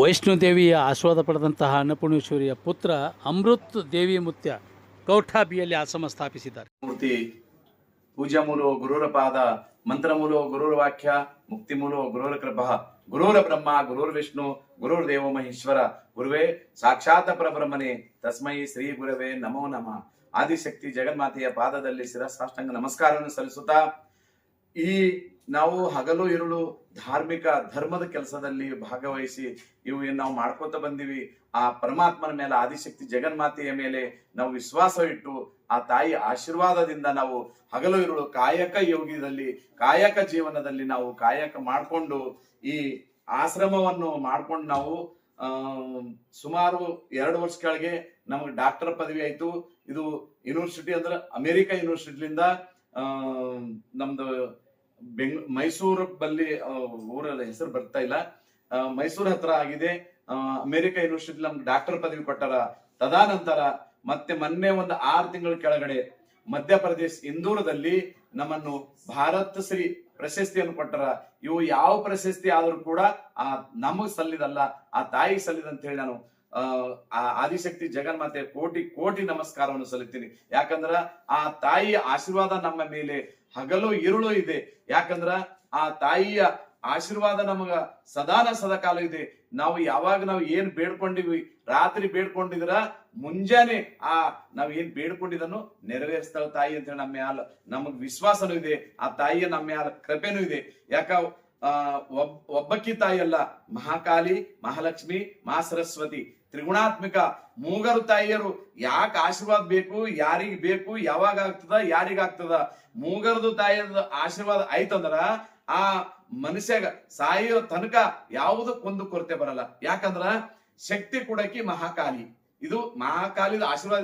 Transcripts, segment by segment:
ವೈಷ್ಣೋದೇವಿಯ ಆಶೀರ್ವಾದ ಪಡೆದಂತಹ ಅನ್ನಪೂರ್ಣೇಶ್ವರಿಯ ಪುತ್ರ ಅಮೃತ್ ದೇವಿ ಮುತ್ಯ ಕೌಠಾಬಿಯಲ್ಲಿ ಆಶ್ರಮ ಸ್ಥಾಪಿಸಿದ್ದಾರೆ. ಮೂರ್ತಿ ಪೂಜಾ ಮೂಲೋ ಗುರುರ ಪಾದ, ಮಂತ್ರ ಮೂಲೋ ಗುರುರ ವಾಕ್ಯ, ಮುಕ್ತಿ ಮೂಲೋ ಗುರುರ ಕೃಪಃ, ಗುರುರ ಬ್ರಹ್ಮ, ಗುರುರ್ ವಿಷ್ಣು, ಗುರುರ್ ದೇವ ಮಹೇಶ್ವರ. ಗುರುವೇ, ಸಾಕ್ಷಾತ್ ಪರಬ್ರಹ್ಮನೇ, ತಸ್ಮೈ ಶ್ರೀ ಗುರುವೇ ನಮೋ ನಮಃ. ಆದಿಶಕ್ತಿ ಜಗನ್ಮಾತೆಯ ಪಾದದಲ್ಲಿ ಶಿರಸಾಷ್ಟಾಂಗ ನಮಸ್ಕಾರವನ್ನು ಸಲ್ಲಿಸುತ್ತಾ ಈ ನಾವು ಹಗಲು ಇರುಳು ಧಾರ್ಮಿಕ ಧರ್ಮದ ಕೆಲಸದಲ್ಲಿ ಭಾಗವಹಿಸಿ ಇವು ಏನು ನಾವು ಮಾಡ್ಕೊತ ಬಂದಿವಿ, ಆ ಪರಮಾತ್ಮನ ಮೇಲೆ, ಆದಿಶಕ್ತಿ ಜಗನ್ಮಾತೆಯ ಮೇಲೆ ನಾವು ವಿಶ್ವಾಸ ಇಟ್ಟು ಆ ತಾಯಿ ಆಶೀರ್ವಾದದಿಂದ ನಾವು ಹಗಲು ಇರುಳು ಕಾಯಕ ಯೋಗದಲ್ಲಿ, ಕಾಯಕ ಜೀವನದಲ್ಲಿ ನಾವು ಕಾಯಕ ಮಾಡಿಕೊಂಡು ಈ ಆಶ್ರಮವನ್ನು ಮಾಡ್ಕೊಂಡು ನಾವು ಸುಮಾರು ಎರಡು ವರ್ಷ ಕೆಳಗೆ ನಮಗೆ ಡಾಕ್ಟರ್ ಪದವಿ ಆಯ್ತು. ಇದು ಯೂನಿವರ್ಸಿಟಿ ಅಂದ್ರೆ ಅಮೆರಿಕ ಯೂನಿವರ್ಸಿಟಿಲಿಂದ ನಮ್ದು ಬೆಂಗ್ ಮೈಸೂರು ಬಲ್ಲಿ ಊರಲ್ಲ ಹೆಸರು ಬರ್ತಾ ಇಲ್ಲ. ಮೈಸೂರು ಹತ್ರ ಆಗಿದೆ. ಅಮೆರಿಕ ಯೂನಿವರ್ಸಿಟಿ ನಮ್ಗೆ ಡಾಕ್ಟರ್ ಪದವಿ ಕೊಟ್ಟಾರ. ತದಾನಂತರ ಮತ್ತೆ ಮೊನ್ನೆ ಒಂದು ಆರು ತಿಂಗಳ ಕೆಳಗಡೆ ಮಧ್ಯಪ್ರದೇಶ ಇಂದೂರದಲ್ಲಿ ನಮ್ಮನ್ನು ಭಾರತ್ ಶ್ರೀ ಪ್ರಶಸ್ತಿಯನ್ನು ಕೊಟ್ಟರ. ಇವು ಯಾವ ಪ್ರಶಸ್ತಿ ಆದರೂ ಕೂಡ ಆ ನಮಗ್ ಸಲ್ಲಿದಲ್ಲ ಆ ತಾಯಿಗೆ ಸಲ್ಲಿದ ಅಂತ ಹೇಳಿ ನಾನು ಆ, ಆದಿಶಕ್ತಿ ಜಗನ್ಮಾತೆ ಕೋಟಿ ಕೋಟಿ ನಮಸ್ಕಾರವನ್ನು ಸಲ್ಲಿತೀನಿ ಯಾಕಂದ್ರ ಆ ತಾಯಿಯ ಆಶೀರ್ವಾದ ನಮ್ಮ ಮೇಲೆ ಹಗಲು ಇರುಳು ಇದೆ. ಯಾಕಂದ್ರ ಆ ತಾಯಿಯ ಆಶೀರ್ವಾದ ನಮಗ ಸದಾನ ಸದಾಕಾಲ ಇದೆ. ನಾವು ಯಾವಾಗ ನಾವು ಏನ್ ಬೇಡ್ಕೊಂಡಿವಿ, ರಾತ್ರಿ ಬೇಡ್ಕೊಂಡಿದ್ರ ಮುಂಜಾನೆ ಆ ನಾವ್ ಏನ್ ಬೇಡ್ಕೊಂಡಿದನು ನೆರವೇರಿಸ್ತಾಳ ತಾಯಿ ಅಂತ ಹೇಳಿ ನಮ್ಮ ಮ್ಯಾಲ ನಮಗ್ ವಿಶ್ವಾಸನೂ ಇದೆ. ಆ ತಾಯಿಯ ನಮ್ಮ ಮ್ಯಾಲ ಕೃಪೆನೂ ಇದೆ. ಯಾಕ ಒಬ್ಬಕ್ಕಿ ತಾಯಿ ಅಲ್ಲ, ಮಹಾಕಾಲಿ, ಮಹಾಲಕ್ಷ್ಮಿ ಮಹಾ ಸರಸ್ವತಿ ತ್ರಿಗುಣಾತ್ಮಿಕ ಮೂಗರು ತಾಯಿಯರು ಯಾಕೆ ಆಶೀರ್ವಾದ ಬೇಕು, ಯಾರಿಗೆ ಬೇಕು, ಯಾವಾಗ ಆಗ್ತದ ಯಾರಿಗಾಗ್ತದ ಮೂಗರದು ತಾಯಿಯದ ಆಶೀರ್ವಾದ ಆಯ್ತಂದ್ರ ಆ ಮನುಷ್ಯಗ ಸಾಯೋ ತನಕ ಯಾವುದಕ್ಕೊಂದು ಕೊರತೆ ಬರಲ್ಲ. ಯಾಕಂದ್ರ ಶಕ್ತಿ ಕೊಡಕಿ ಮಹಾಕಾಲಿ. ಇದು ಮಹಾಕಾಲಿದ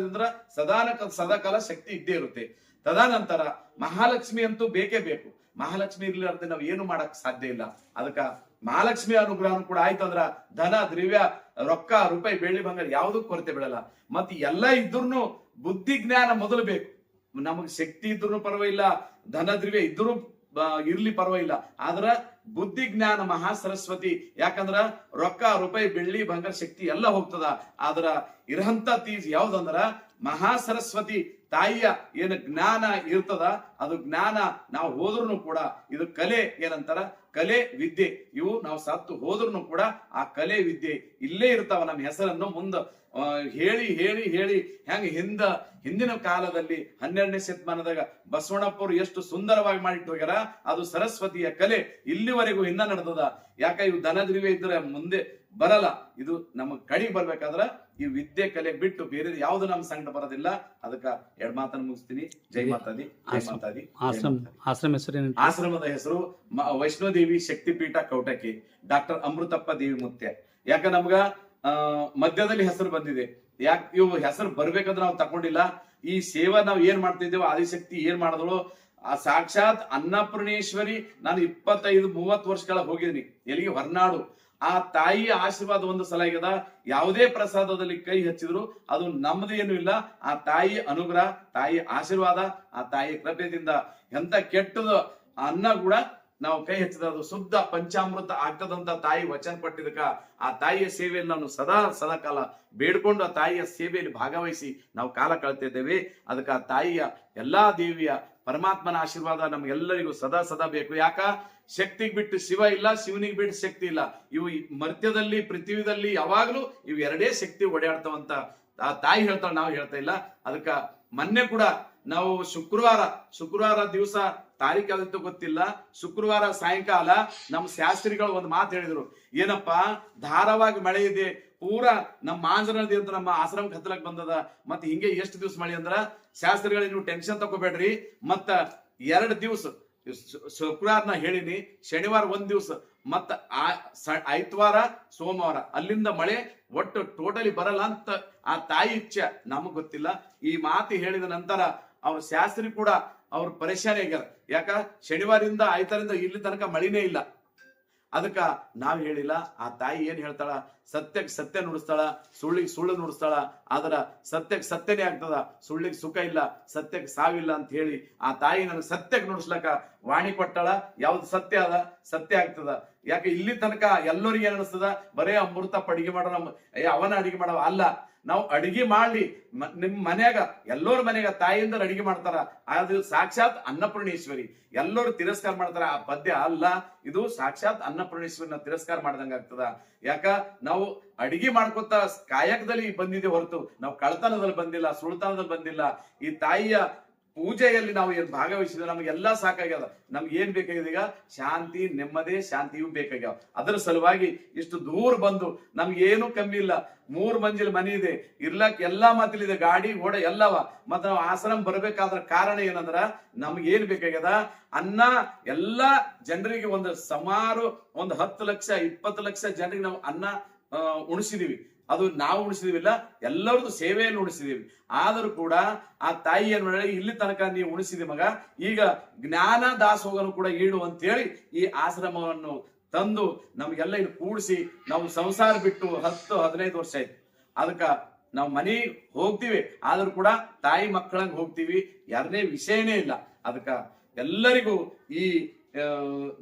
ಅಂದ್ರ ಸದಾನ ಸದಾಕಾಲ ಶಕ್ತಿ ಇದ್ದೇ ಇರುತ್ತೆ. ತದನಂತರ ಮಹಾಲಕ್ಷ್ಮಿ ಅಂತೂ ಬೇಕೇ ಬೇಕು. ಮಹಾಲಕ್ಷ್ಮಿ ಇರ್ಲಾರ್ದೆ ನಾವು ಏನು ಮಾಡಕ್ ಸಾಧ್ಯ ಇಲ್ಲ. ಅದಕ್ಕ ಮಹಾಲಕ್ಷ್ಮಿ ಅನುಗ್ರಹ ಕೂಡ ಆಯ್ತು ಅಂದ್ರ ಧನ, ದ್ರವ್ಯ, ರೊಕ್ಕ, ರೂಪಾಯಿ, ಬೆಳ್ಳಿ, ಬಂಗಾರ ಯಾವುದೂ ಕೊರತೆ ಬೀಳಲ್ಲ ಮತ್ತೆ ಎಲ್ಲ ಇದ್ರೂ ಬುದ್ಧಿ, ಜ್ಞಾನ ಮೊದಲು ಬೇಕು. ನಮಗ್ ಶಕ್ತಿ ಇದ್ರು ಪರವಾಗಿಲ್ಲ, ಧನ, ದ್ರವ್ಯ ಇದ್ರು ಇರ್ಲಿ ಪರವಾಗಿಲ್ಲ. ಆದ್ರ ಬುದ್ಧಿ, ಜ್ಞಾನ, ಮಹಾ ಸರಸ್ವತಿ, ಯಾಕಂದ್ರ ರೊಕ್ಕ, ರೂಪಾಯಿ, ಬೆಳ್ಳಿ, ಬಂಗಾರ, ಶಕ್ತಿ ಎಲ್ಲ ಹೋಗ್ತದ. ಆದ್ರ ಇರಹಂತ ತೀಸ್ ಯಾವ್ದಂದ್ರ ಮಹಾ ಸರಸ್ವತಿ ತಾಯಿಯ ಏನು ಜ್ಞಾನ ಇರ್ತದ, ಅದು ಜ್ಞಾನ ನಾವು ಹೋದ್ರು ಕೂಡ ಇದು ಕಲೆ ಏನಂತಾರ? ಕಲೆ, ವಿದ್ಯೆ. ಇವು ನಾವು ಸತ್ತು ಹೋದ್ರು ಕೂಡ ಆ ಕಲೆ, ವಿದ್ಯೆ ಇಲ್ಲೇ ಇರ್ತಾವ ನಮ್ಮ ಹೆಸರನ್ನು ಮುಂದ ಹೇಳಿ ಹೇಳಿ ಹೇಳಿ ಹೆಂಗ ಹಿಂದ, ಹಿಂದಿನ ಕಾಲದಲ್ಲಿ ಹನ್ನೆರಡನೇ ಶತಮಾನದಾಗ ಬಸವಣ್ಣಪ್ಪರು ಎಷ್ಟು ಸುಂದರವಾಗಿ ಮಾಡಿಟ್ಟು ಹೋಗ್ಯಾರ? ಅದು ಸರಸ್ವತಿಯ ಕಲೆ ಇಲ್ಲಿವರೆಗೂ ಹಿಂದ ನಡೆದದ. ಯಾಕ ಇವು ದನದ್ರಿವೆ ಇದ್ರೆ ಮುಂದೆ ಬರಲ್ಲ. ಇದು ನಮಗ್ ಕಡಿ ಬರ್ಬೇಕಾದ್ರ ಈ ವಿದ್ಯೆ ಕಲೆ ಬಿಟ್ಟು ಬೇರೆ ಯಾವ್ದು ನಮ್ ಸಂಕಟ ಬರೋದಿಲ್ಲ. ಅದಕ್ಕ ಎರಡ್ ಮಾತನ್ನ ಮುಗಿಸ್ತೀನಿ. ಜೈ ಮಾತಾದಿ. ಜೈ ಮಾತಾದಿ. ಆಶ್ರಮ ಹೆಸರು ಆಶ್ರಮದ ಹೆಸರು ವೈಷ್ಣೋದೇವಿ ಶಕ್ತಿಪೀಠ ಕೌಟಕಿ. ಡಾಕ್ಟರ್ ಅಮೃತಪ್ಪ ದೇವಿ ಮುತ್ಯ ಯಾಕ ನಮ್ಗ ಮಧ್ಯದಲ್ಲಿ ಹೆಸರು ಬಂದಿದೆ. ಯಾಕ ಇವು ಹೆಸರು ಬರ್ಬೇಕಂದ್ರೆ ನಾವು ತಕೊಂಡಿಲ್ಲ. ಈ ಸೇವಾ ನಾವು ಏನ್ ಮಾಡ್ತಿದ್ದೇವೆ ಆದಿಶಕ್ತಿ ಏನ್ ಮಾಡಿದಳು ಆ ಸಾಕ್ಷಾತ್ ಅನ್ನಪೂರ್ಣೇಶ್ವರಿ ನಾನು ಇಪ್ಪತ್ತೈದು ಮೂವತ್ತು ವರ್ಷಗಳ ಹೋಗಿದ್ದೀನಿ. ಎಲ್ಲಿಗೆ ಹೊರನಾಡು. ಆ ತಾಯಿಯ ಆಶೀರ್ವಾದ ಒಂದು ಸಲ ಯಾವುದೇ ಪ್ರಸಾದದಲ್ಲಿ ಕೈ ಹಚ್ಚಿದ್ರು ಅದು ನಮ್ದೇನು ಇಲ್ಲ. ಆ ತಾಯಿ ಅನುಗ್ರಹ, ತಾಯಿ ಆಶೀರ್ವಾದ, ಆ ತಾಯಿ ಕೃಪೆಯಿಂದ ಎಂತ ಕೆಟ್ಟದ ಅನ್ನ ಕೂಡ ನಾವು ಕೈ ಹಚ್ಚಿದ ಅದು ಶುದ್ಧ ಪಂಚಾಮೃತ ಆಗ್ತದಂತ ತಾಯಿ ವಚನ ಪಟ್ಟಿದಕ ಆ ತಾಯಿಯ ಸೇವೆಯಲ್ಲಿ ನಾನು ಸದಾ ಸದಾ ಕಾಲ ಬೇಡ್ಕೊಂಡು ಆ ತಾಯಿಯ ಸೇವೆಯಲ್ಲಿ ಭಾಗವಹಿಸಿ ನಾವು ಕಾಲ ಕಳ್ತಿದ್ದೇವೆ ಅದಕ್ಕೆ ಆ ತಾಯಿಯ ಎಲ್ಲಾ ದೇವಿಯ ಪರಮಾತ್ಮನ ಆಶೀರ್ವಾದ ನಮ್ಗೆಲ್ಲರಿಗೂ ಸದಾ ಸದಾ ಬೇಕು. ಯಾಕ? ಶಕ್ತಿಗೆ ಬಿಟ್ಟು ಶಿವ ಇಲ್ಲ, ಶಿವನಿಗೆ ಬಿಟ್ಟು ಶಕ್ತಿ ಇಲ್ಲ. ಇವು ಮರ್ತ್ಯದಲ್ಲಿ, ಪೃಥ್ವಿದಲ್ಲಿ ಯಾವಾಗ್ಲೂ ಇವು ಎರಡೇ ಶಕ್ತಿ ಓಡಾಡ್ತಾವಂತ ಆ ತಾಯಿ ಹೇಳ್ತಾಳೆ, ನಾವು ಹೇಳ್ತಾ ಇಲ್ಲ. ಅದಕ್ಕ ಮೊನ್ನೆ ಕೂಡ ನಾವು ಶುಕ್ರವಾರ ಶುಕ್ರವಾರ ದಿವಸ ತಾರೀಖ್ ಯಾವ್ದಿತ್ತು ಗೊತ್ತಿಲ್ಲ, ಶುಕ್ರವಾರ ಸಾಯಂಕಾಲ ನಮ್ಮ ಶಾಸ್ತ್ರಿಗಳು ಒಂದು ಮಾತು ಹೇಳಿದರು. ಏನಪ್ಪಾ, ಧಾರಾವಾಗಿ ಮಳೆ ಇದೆ, ಪೂರ ನಮ್ಮ ಮಾಂಜನ ನದಿ ಅಂತ ನಮ್ಮ ಆಶ್ರಮಕ್ಕೆ ಹತ್ತಲಕ್ ಬಂದದ, ಮತ್ತೆ ಹಿಂಗೆ ಎಷ್ಟು ದಿವಸ ಮಳೆ ಅಂದ್ರ? ಶಾಸ್ತ್ರಿಗಳು, ನೀವು ಟೆನ್ಷನ್ ತಗೋಬೇಡ್ರಿ ಮತ್ತ ಎರಡು ದಿವಸ ಶುಕ್ರವಾರನ ಹೇಳಿನಿ, ಶನಿವಾರ ಒಂದ್ ದಿವಸ, ಮತ್ತ ಐತ್ವಾರ, ಸೋಮವಾರ. ಅಲ್ಲಿಂದ ಮಳೆ ಒಟ್ಟು ಟೋಟಲಿ ಬರಲ್ಲ ಅಂತ ಆ ತಾಯಿ ಇಚ್ಛೆ. ನಮಗ್ ಗೊತ್ತಿಲ್ಲ. ಈ ಮಾತು ಹೇಳಿದ ನಂತರ ಅವ್ರ ಶಾಸ್ತ್ರಿ ಕೂಡ ಅವ್ರ ಪರೇಶಾನಿ ಆಗ್ಯಾರ. ಯಾಕ? ಶನಿವಾರದಿಂದ ಆಯ್ತರಿಂದ ಇಲ್ಲಿ ತನಕ ಮಳಿನೇ ಇಲ್ಲ. ಅದಕ್ಕ ನಾವ್ ಹೇಳಿಲ್ಲ, ಆ ತಾಯಿ ಏನ್ ಹೇಳ್ತಾಳ? ಸತ್ಯಕ್ಕೆ ಸತ್ಯ ನುಡಿಸ್ತಾಳ ಸುಳ್ಳಿಗೆ ಸುಳ್ಳು ನುಡಿಸ್ತಾಳ ಆದ್ರ ಸತ್ಯಕ್ಕೆ ಸತ್ಯನೇ ಆಗ್ತದ. ಸುಳ್ಳಿಗೆ ಸುಖ ಇಲ್ಲ, ಸತ್ಯಕ್ಕೆ ಸಾವಿಲ್ಲ ಅಂತ ಹೇಳಿ ಆ ತಾಯಿ ನನಗೆ ಸತ್ಯಕ್ಕೆ ನುಡಿಸ್ಲಕ ವಾಣಿ ಕೊಟ್ಟಾಳ. ಯಾವ್ದು ಸತ್ಯ ಅದ? ಸತ್ಯ ಆಗ್ತದ. ಯಾಕೆ ಇಲ್ಲಿ ತನಕ ಎಲ್ಲರಿಗೆ ಏನ್ ಅನಿಸ್ತದ? ಬರೇ ಅಮೃತ ಅಡಿಗೆ ಮಾಡೋ ನಮ್ಮ ಅವನ ಅಡಿಗೆ ಮಾಡವ ಅಲ್ಲ. ನಾವು ಅಡಿಗೆ ಮಾಡ್ಲಿ. ನಿಮ್ ಮನ್ಯಾಗ, ಎಲ್ಲೋರ್ ಮನ್ಯಾಗ ತಾಯಿಯಿಂದ ಅಡಿಗೆ ಮಾಡ್ತಾರ. ಅದು ಸಾಕ್ಷಾತ್ ಅನ್ನಪೂರ್ಣೇಶ್ವರಿ. ಎಲ್ಲರೂ ತಿರಸ್ಕಾರ ಮಾಡ್ತಾರ. ಆ ಪದ್ಯ ಅಲ್ಲ. ಇದು ಸಾಕ್ಷಾತ್ ಅನ್ನಪೂರ್ಣೇಶ್ವರಿನ ತಿರಸ್ಕಾರ ಮಾಡ್ದಂಗ ಆಗ್ತದ. ಯಾಕ? ನಾವು ಅಡಿಗೆ ಮಾಡ್ಕೊತ ಕಾಯಕದಲ್ಲಿ ಬಂದಿದೆ ಹೊರತು ನಾವು ಕಳ್ತನದಲ್ಲಿ ಬಂದಿಲ್ಲ ಸುಳ್ತಾನದಲ್ಲಿ ಬಂದಿಲ್ಲ. ಈ ತಾಯಿಯ ಪೂಜೆಯಲ್ಲಿ ನಾವು ಏನ್ ಭಾಗವಹಿಸಿದ್ರೆ ನಮ್ಗೆಲ್ಲ ಸಾಕಾಗ್ಯದ. ನಮ್ಗೆ ಏನ್ ಬೇಕಾಗಿದೆ ಈಗ? ಶಾಂತಿ, ನೆಮ್ಮದಿ, ಶಾಂತಿಯೂ ಬೇಕಾಗ್ಯಾವ. ಅದರ ಸಲುವಾಗಿ ಇಷ್ಟು ದೂರ ಬಂದು ನಮ್ಗೆ ಏನು ಕಮ್ಮಿ ಇಲ್ಲ. ಮೂರ್ ಮಂಜಿಲ್ ಮನಿ ಇದೆ. ಇರ್ಲಕ್ ಎಲ್ಲಾ ಮಾತಿಲಿದೆ. ಗಾಡಿ, ಓಡ ಎಲ್ಲವ. ಮತ್ತ ನಾವು ಆಶ್ರಮ ಬರ್ಬೇಕಾದ್ರ ಕಾರಣ ಏನಂದ್ರ ನಮ್ಗೆ ಏನ್ ಬೇಕಾಗ್ಯದ? ಅನ್ನ ಎಲ್ಲಾ ಜನರಿಗೆ ಒಂದು ಸುಮಾರು ಒಂದು ಹತ್ತು ಲಕ್ಷ, ಇಪ್ಪತ್ತು ಲಕ್ಷ ಜನರಿಗೆ ನಾವು ಅನ್ನ ಉಣಿಸಿದೀವಿ. ಅದು ನಾವು ಉಣಿಸಿದಿವಿಲ್ಲ ಎಲ್ಲರದು ಸೇವೆಯನ್ನು ಉಣಿಸಿದೀವಿ. ಆದರೂ ಕೂಡ ಆ ತಾಯಿ ಏನ್ ಮಾಡಿ ಇಲ್ಲಿ ತನಕ ನೀವು ಉಣಿಸಿದಿ ಮಗ, ಈಗ ಜ್ಞಾನ ದಾಸೋಗನು ಕೂಡ ಈಡು ಅಂತೇಳಿ ಈ ಆಶ್ರಮವನ್ನು ತಂದು ನಮಗೆಲ್ಲ ಇಲ್ಲಿ ಕೂಡಿಸಿ ನಾವು ಸಂಸಾರ ಬಿಟ್ಟು ಹತ್ತು, ಹದಿನೈದು ವರ್ಷ ಆಯ್ತು. ಅದಕ್ಕ ನಾವು ಮನೆ ಹೋಗ್ತೀವಿ, ಆದ್ರೂ ಕೂಡ ತಾಯಿ ಮಕ್ಕಳಂಗ್ ಹೋಗ್ತೀವಿ ಯಾರನೇ ವಿಷಯನೇ ಇಲ್ಲ. ಅದಕ್ಕ ಎಲ್ಲರಿಗೂ ಈ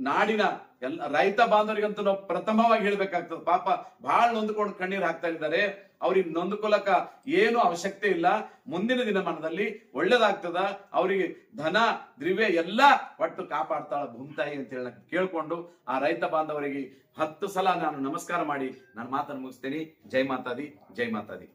ನಾಡಿನ ಎಲ್ಲ ರೈತ ಬಾಂಧವರಿಗಂತೂ ನಾವು ಪ್ರಥಮವಾಗಿ ಹೇಳ್ಬೇಕಾಗ್ತದೆ. ಪಾಪ ಬಹಳ ನೊಂದ್ಕೊಂಡು ಕಣ್ಣೀರ್ ಹಾಕ್ತಾ ಇದ್ದಾರೆ. ಅವ್ರಿಗೆ ನೊಂದ್ಕೊಲಕ ಏನು ಅವಶ್ಯಕತೆ ಇಲ್ಲ. ಮುಂದಿನ ದಿನಮಾನದಲ್ಲಿ ಒಳ್ಳೇದಾಗ್ತದ. ಅವರಿಗೆ ಧನ, ದ್ರವ್ಯ ಎಲ್ಲ ಒಟ್ಟು ಕಾಪಾಡ್ತಾಳ ಭೂಮಿತಾಯಿ ಅಂತ ಹೇಳ ಕೇಳ್ಕೊಂಡು ಆ ರೈತ ಬಾಂಧವರಿಗೆ ಹತ್ತು ಸಲ ನಾನು ನಮಸ್ಕಾರ ಮಾಡಿ ನಾನು ಮಾತನ್ನು ಮುಗಿಸ್ತೇನೆ. ಜೈ ಮಾತಾದಿ ಜೈ ಮಾತಾದಿ.